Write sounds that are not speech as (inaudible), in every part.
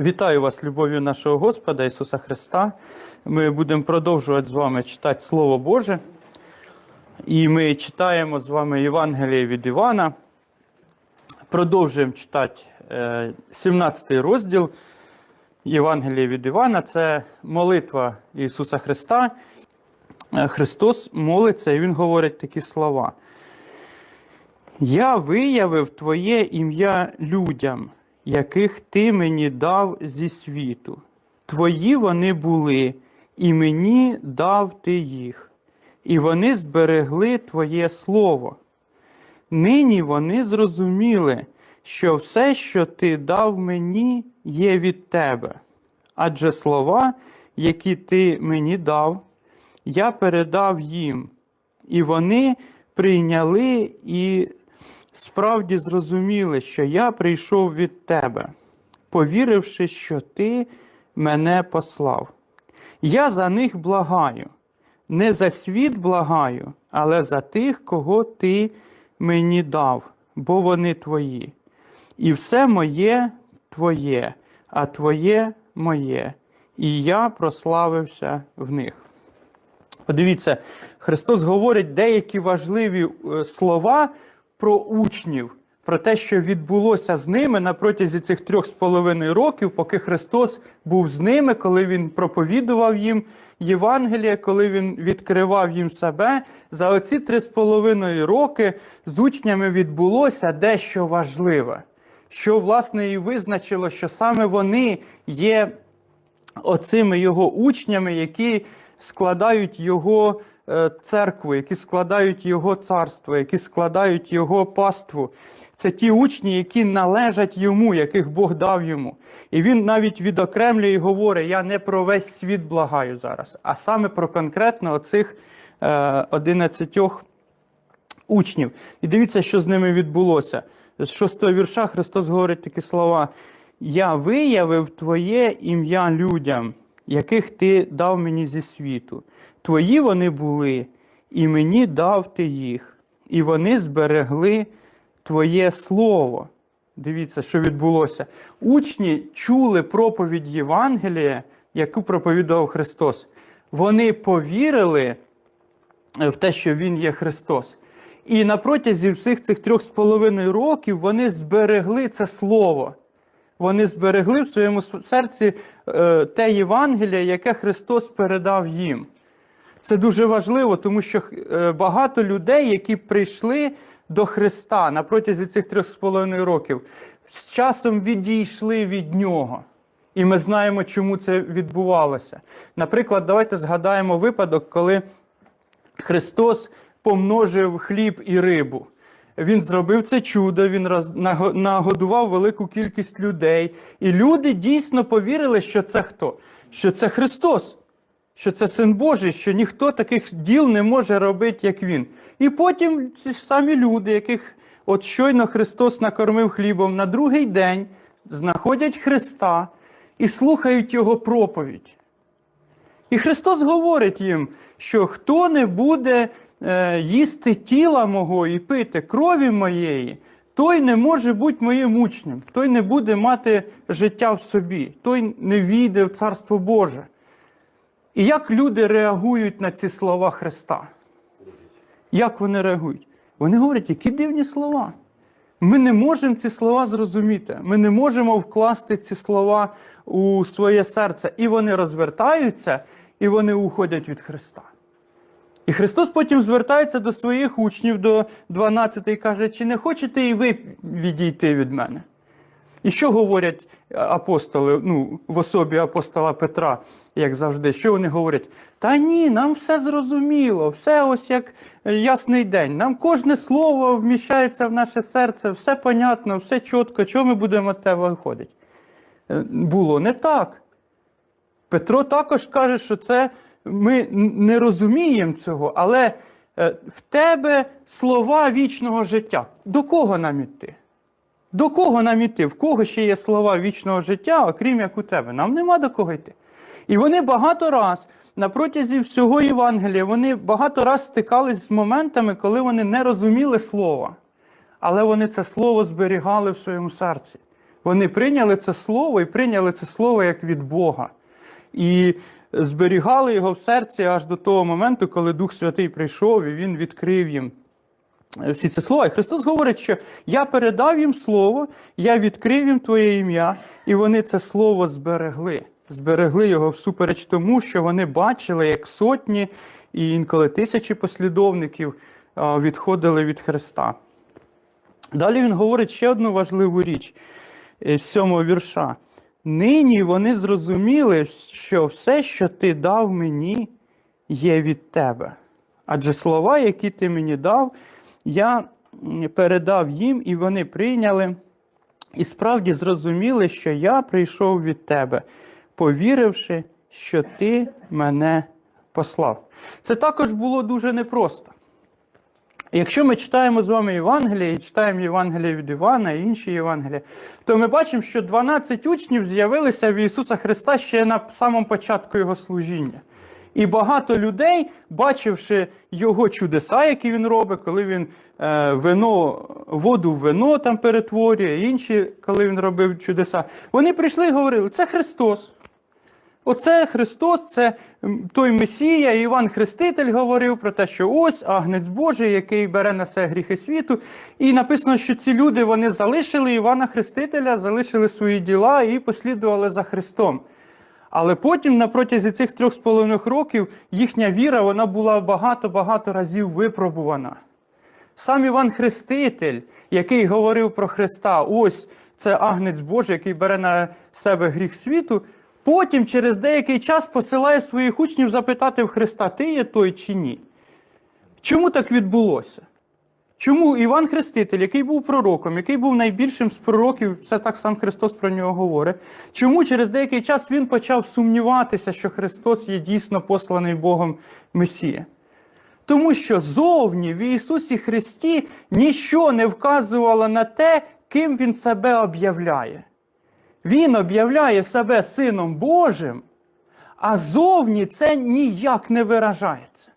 Вітаю вас, любов'ю нашого Господа Ісуса Христа. Ми будемо продовжувати з вами читати Слово Боже. І ми читаємо з вами Євангеліє від Івана. Продовжуємо читати е, 17 розділ Євангелія від Івана. Це молитва Ісуса Христа. Е, Христос молиться, і Він говорить такі слова. Я виявив Твоє ім'я людям, яких Ти мені дав зі світу. Твої вони були, і мені дав Ти їх, і вони зберегли Твоє Слово. Нині вони зрозуміли, що все, що Ти дав мені, є від Тебе. Адже слова, які Ти мені дав, я передав їм, і вони прийняли і справді зрозуміли, що я прийшов від тебе, повіривши, що ти мене послав. Я за них благаю, не за світ благаю, але за тих, кого ти мені дав, бо вони твої. І все моє твоє, а твоє моє, і я прославився в них. Подивіться, Христос говорить деякі важливі е, слова про учнів, про те, що відбулося з ними на протязі цих трьох з половиною років, поки Христос був з ними, коли Він проповідував їм Євангеліє, коли Він відкривав їм себе. За оці три з половиною роки з учнями відбулося дещо важливе, що, власне, і визначило, що саме вони є оцими його учнями, які складають його церкву, які складають його царство, які складають його паству. Це ті учні, які належать йому, яких Бог дав йому. І він навіть відокремлює і говорить: я не про весь світ благаю зараз, а саме про конкретно оцих е, 11 учнів. І дивіться, що з ними відбулося. З шостого вірша Христос говорить такі слова: Я виявив Твоє ім'я людям, яких Ти дав мені зі світу. Твої вони були, і мені дав ти їх, і вони зберегли Твоє Слово. Дивіться, що відбулося. Учні чули проповідь Євангелія, яку проповідував Христос. Вони повірили в те, що Він є Христос. І на протязі всіх цих трьох з половиною років вони зберегли це слово. Вони зберегли в своєму серці е, те Євангеліє, яке Христос передав їм. Це дуже важливо, тому що е, багато людей, які прийшли до Христа на протязі цих трьох з половиною років, з часом відійшли від Нього. І ми знаємо, чому це відбувалося. Наприклад, давайте згадаємо випадок, коли Христос помножив хліб і рибу. Він зробив це чудо, він нагодував велику кількість людей. І люди дійсно повірили, що це хто? Що це Христос, що це Син Божий, що ніхто таких діл не може робити, як він. І потім ці ж самі люди, яких от щойно Христос накормив хлібом, на другий день знаходять Христа і слухають Його проповідь. І Христос говорить їм, що хто не буде е, їсти тіла мого і пити крові моєї, той не може бути моїм учнем, той не буде мати життя в собі, той не війде в Царство Боже. І як люди реагують на ці слова Христа? Як вони реагують? Вони говорять, які дивні слова. Ми не можемо ці слова зрозуміти. Ми не можемо вкласти ці слова у своє серце. І вони розвертаються, і вони уходять від Христа. І Христос потім звертається до своїх учнів, до 12 і каже, чи не хочете і ви відійти від мене? І що говорять апостоли, ну, в особі апостола Петра, як завжди, що вони говорять? Та ні, нам все зрозуміло, все ось як ясний день. Нам кожне слово вміщається в наше серце, все понятно, все чітко, чого ми будемо від тебе виходити? Е, Було не так. Петро також каже, що це ми не розуміємо цього, але е, в тебе слова вічного життя. До кого нам іти? До кого нам іти? В кого ще є слова вічного життя, окрім як у тебе? Нам нема до кого йти. І вони багато раз на протязі всього Євангелія, вони багато раз стикались з моментами, коли вони не розуміли слова, але вони це слово зберігали в своєму серці. Вони прийняли це слово і прийняли це слово як від Бога. І зберігали його в серці аж до того моменту, коли Дух Святий прийшов і він відкрив їм всі ці слова. І Христос говорить, що я передав їм слово, я відкрив їм Твоє ім'я, і вони це слово зберегли. Зберегли його всупереч тому, що вони бачили, як сотні і інколи тисячі послідовників відходили від Христа. Далі він говорить ще одну важливу річ е, з сьомого вірша. Нині вони зрозуміли, що все, що ти дав мені, є від тебе. Адже слова, які ти мені дав, я передав їм, і вони прийняли, і справді зрозуміли, що я прийшов від тебе, повіривши, що ти мене послав. Це також було дуже непросто. Якщо ми читаємо з вами Євангеліє, і читаємо Євангеліє від Івана і інші Євангелія, то ми бачимо, що 12 учнів з'явилися в Ісуса Христа ще на самому початку Його служіння. І багато людей, бачивши його чудеса, які він робить, коли він е, вино, воду в вино там перетворює, інші, коли він робив чудеса, вони прийшли і говорили: це Христос. Оце Христос, це той Месія. І Іван Хреститель говорив про те, що ось агнець Божий, який бере на себе гріхи світу. І написано, що ці люди вони залишили Івана Хрестителя, залишили свої діла і послідували за Христом. Але потім, на протязі цих трьох з половиною років, їхня віра вона була багато-багато разів випробувана. Сам Іван Хреститель, який говорив про Христа, ось це агнець Божий, який бере на себе гріх світу, потім через деякий час посилає своїх учнів запитати в Христа, ти є той чи ні? Чому так відбулося? Чому Іван Хреститель, який був пророком, який був найбільшим з пророків, це так сам Христос про нього говорить, чому через деякий час він почав сумніватися, що Христос є дійсно посланий Богом Месія? Тому що зовні в Ісусі Христі ніщо не вказувало на те, ким Він себе об'являє. Він об'являє себе Сином Божим, а зовні це ніяк не виражається.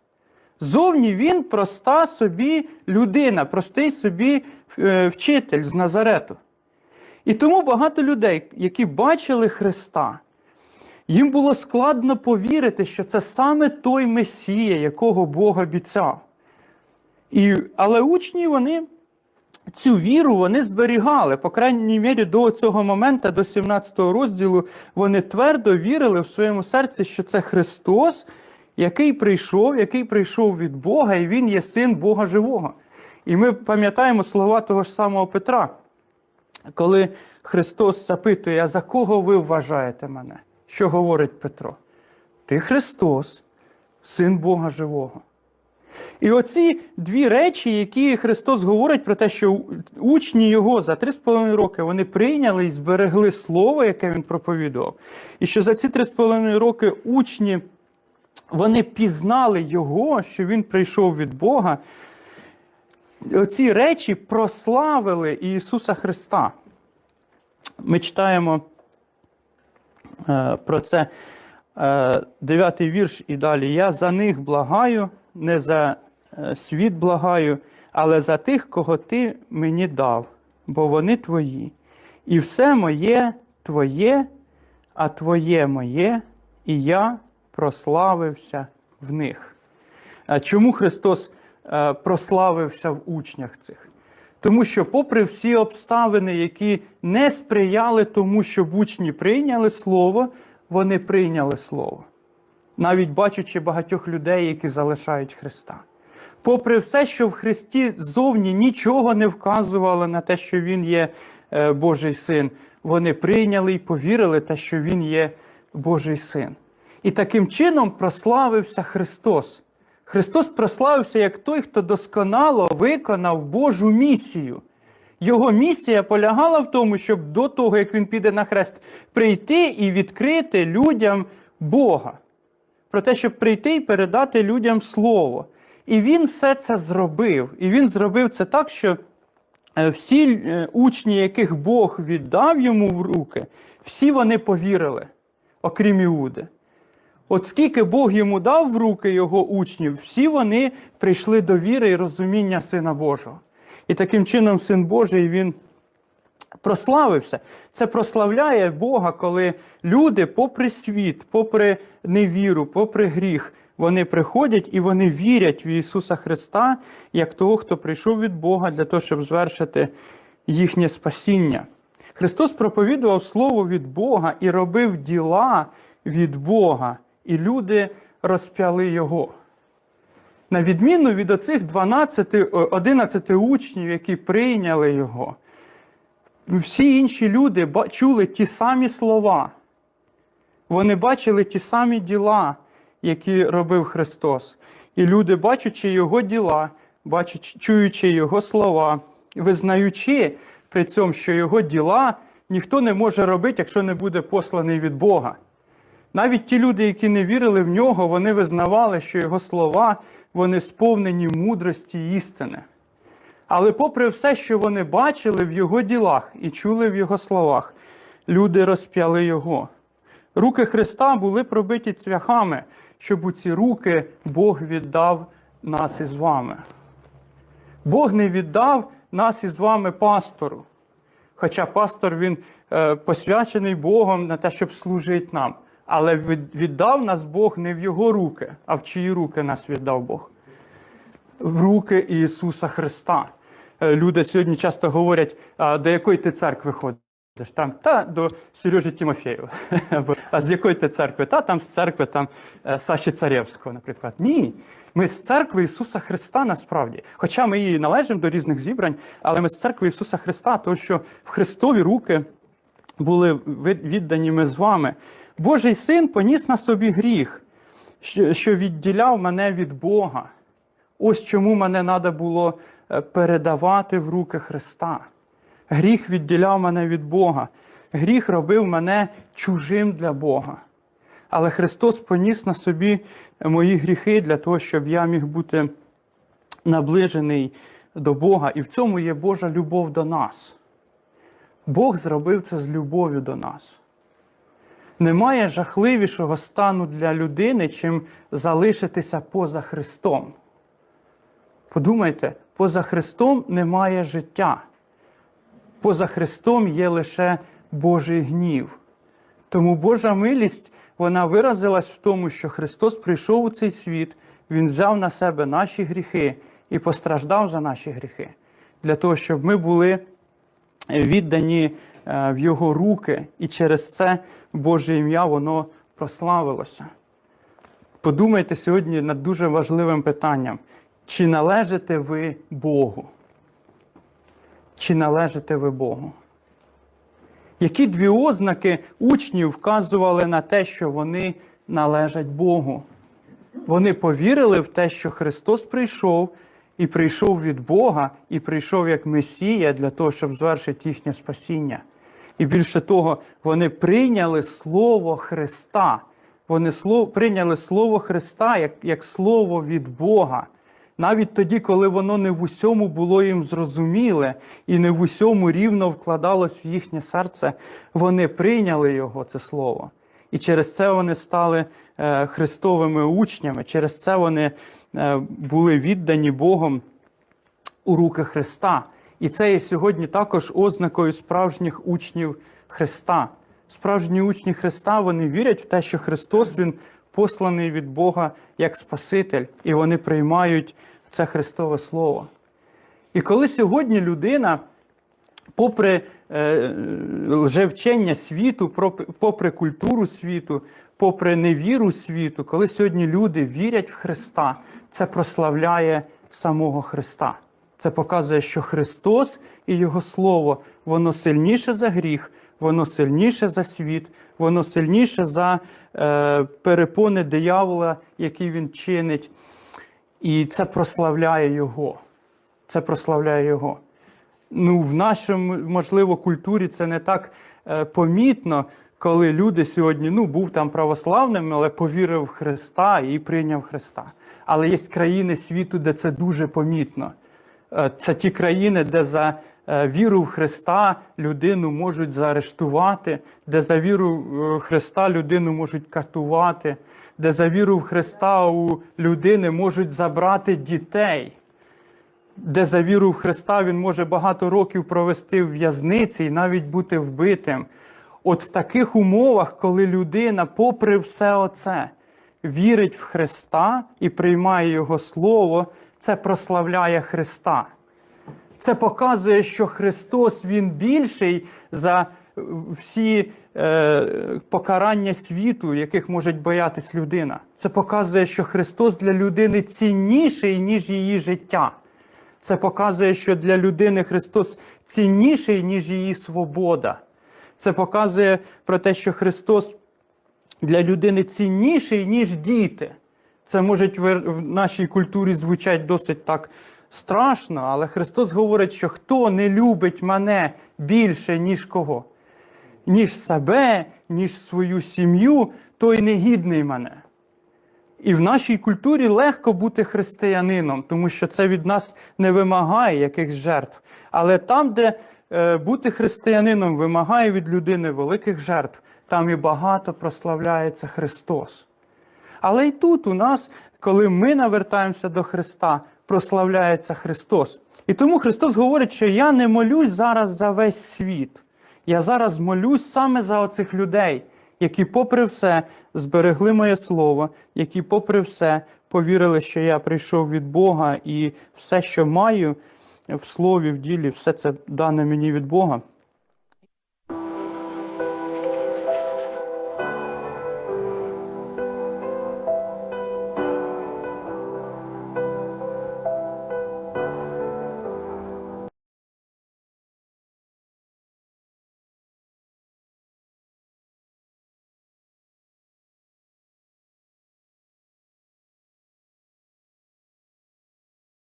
Зовні він проста собі людина, простий собі е, вчитель з Назарету. І тому багато людей, які бачили Христа, їм було складно повірити, що це саме той Месія, якого Бог обіцяв. І, але учні вони цю віру вони зберігали, по крайній мірі, до цього моменту, до 17 розділу, вони твердо вірили в своєму серці, що це Христос, який прийшов, який прийшов від Бога, і Він є син Бога живого. І ми пам'ятаємо слова того ж самого Петра, коли Христос запитує, а за кого ви вважаєте мене? Що говорить Петро? Ти Христос, син Бога живого. І оці дві речі, які Христос говорить про те, що учні Його за три з половиною роки вони прийняли і зберегли слово, яке він проповідував. І що за ці три з половиною роки учні вони пізнали Його, що Він прийшов від Бога. Оці речі прославили Ісуса Христа. Ми читаємо е, про це е, дев'ятий вірш і далі. Я за них благаю, не за е, світ благаю, але за тих, кого ти мені дав, бо вони твої. І все моє твоє, а твоє моє, і я прославився в них. Чому Христос е, прославився в учнях цих? Тому що, попри всі обставини, які не сприяли тому, щоб учні прийняли Слово, вони прийняли Слово. Навіть бачачи багатьох людей, які залишають Христа. Попри все, що в Христі зовні нічого не вказувало на те, що Він є е, Божий син, вони прийняли і повірили те, що Він є Божий син. І таким чином прославився Христос. Христос прославився як той, хто досконало виконав Божу місію. Його місія полягала в тому, щоб до того, як він піде на хрест, прийти і відкрити людям Бога. Про те, щоб прийти і передати людям Слово. І він все це зробив. І він зробив це так, що е, всі е, учні, яких Бог віддав йому в руки, всі вони повірили, окрім Іуди. От скільки Бог йому дав в руки його учнів, всі вони прийшли до віри і розуміння Сина Божого. І таким чином Син Божий він прославився. Це прославляє Бога, коли люди, попри світ, попри невіру, попри гріх, вони приходять і вони вірять в Ісуса Христа як того, хто прийшов від Бога для того, щоб звершити їхнє спасіння. Христос проповідував Слово від Бога і робив діла від Бога, і люди розп'яли Його. На відміну від оцих 12, 11 учнів, які прийняли його, всі інші люди чули ті самі слова. Вони бачили ті самі діла, які робив Христос. І люди, бачачи Його діла, бачачи, чуючи Його слова, визнаючи при цьому, що Його діла ніхто не може робити, якщо не буде посланий від Бога. Навіть ті люди, які не вірили в нього, вони визнавали, що його слова вони сповнені мудрості і істини. Але попри все, що вони бачили в його ділах і чули в його словах, люди розп'яли його. Руки Христа були пробиті цвяхами, щоб у ці руки Бог віддав нас із вами. Бог не віддав нас із вами пастору. Хоча пастор він е, посвячений Богом на те, щоб служити нам. Але віддав нас Бог не в його руки, а в чиї руки нас віддав Бог? В руки Ісуса Христа. Е, Люди сьогодні часто говорять, а до якої ти церкви ходиш? Там, та до Сережі Тимофєєва. (laughs) А з якої ти церкви? Та там з церкви там, е, Саші Царєвського, наприклад. Ні. Ми з церкви Ісуса Христа насправді. Хоча ми і належимо до різних зібрань, але ми з церкви Ісуса Христа, тому що в Христові руки були віддані ми з вами. Божий син поніс на собі гріх, що- відділяв мене від Бога. Ось чому мене треба було передавати в руки Христа. Гріх відділяв мене від Бога. Гріх робив мене чужим для Бога. Але Христос поніс на собі мої гріхи для того, щоб я міг бути наближений до Бога. І в цьому є Божа любов до нас. Бог зробив це з любов'ю до нас. Немає жахливішого стану для людини, чим залишитися поза Христом. Подумайте, поза Христом немає життя. Поза Христом є лише Божий гнів. Тому Божа милість вона виразилась в тому, що Христос прийшов у цей світ, Він взяв на себе наші гріхи і постраждав за наші гріхи, для того, щоб ми були віддані е, в Його руки, і через це Боже ім'я воно прославилося. Подумайте сьогодні над дуже важливим питанням: чи належите ви Богу? Чи належите ви Богу? Які дві ознаки учнів вказували на те, що вони належать Богу? Вони повірили в те, що Христос прийшов і прийшов від Бога, і прийшов як Месія для того, щоб звершити їхнє спасіння. І більше того, вони прийняли Слово Христа. Вони прийняли Слово Христа як, як Слово від Бога. Навіть тоді, коли воно не в усьому було їм зрозуміле і не в усьому рівно вкладалось в їхнє серце, вони прийняли його, це слово. І через це вони стали е, Христовими учнями, через це вони е, були віддані Богом у руки Христа. І це є сьогодні також ознакою справжніх учнів Христа. Справжні учні Христа вони вірять в те, що Христос Він посланий від Бога як Спаситель, і вони приймають це Христове Слово. І коли сьогодні людина, попри е, лжевчення світу, попри культуру світу, попри невіру світу, коли сьогодні люди вірять в Христа, це прославляє самого Христа. Це показує, що Христос і Його Слово, воно сильніше за гріх, воно сильніше за світ, воно сильніше за е, перепони диявола, які він чинить. І це прославляє Його. Це прославляє Його. Ну, в нашому, можливо, культурі це не так е, помітно, коли люди сьогодні ну, був там православним, але повірив в Христа і прийняв Христа. Але є країни світу, де це дуже помітно. Е, Це ті країни, де за е, віру в Христа людину можуть заарештувати, де за віру в Христа людину можуть катувати, де за віру в Христа у людини можуть забрати дітей. де за віру в Христа він може багато років провести в в'язниці і навіть бути вбитим. От в таких умовах, коли людина, попри все оце, вірить в Христа і приймає Його Слово, це прославляє Христа. Це показує, що Христос Він більший за е, всі е, покарання світу, яких може боятись людина. Це показує, що Христос для людини цінніший, ніж її життя. Це показує, що для людини Христос цінніший, ніж її свобода. Це показує про те, що Христос для людини цінніший, ніж діти. Це може в нашій культурі звучать досить так страшно, але Христос говорить, що хто не любить мене більше, ніж кого? Ніж себе, ніж свою сім'ю, той не гідний мене. І в нашій культурі легко бути християнином, тому що це від нас не вимагає якихось жертв. Але там, де е, бути християнином вимагає від людини великих жертв, там і багато прославляється Христос. Але й тут у нас, коли ми навертаємося до Христа, прославляється Христос. І тому Христос говорить, що я не молюсь зараз за весь світ. Я зараз молюсь саме за оцих людей, які, попри все, зберегли моє слово, які, попри все, повірили, що я прийшов від Бога, і все, що маю в слові, в ділі, все це дане мені від Бога.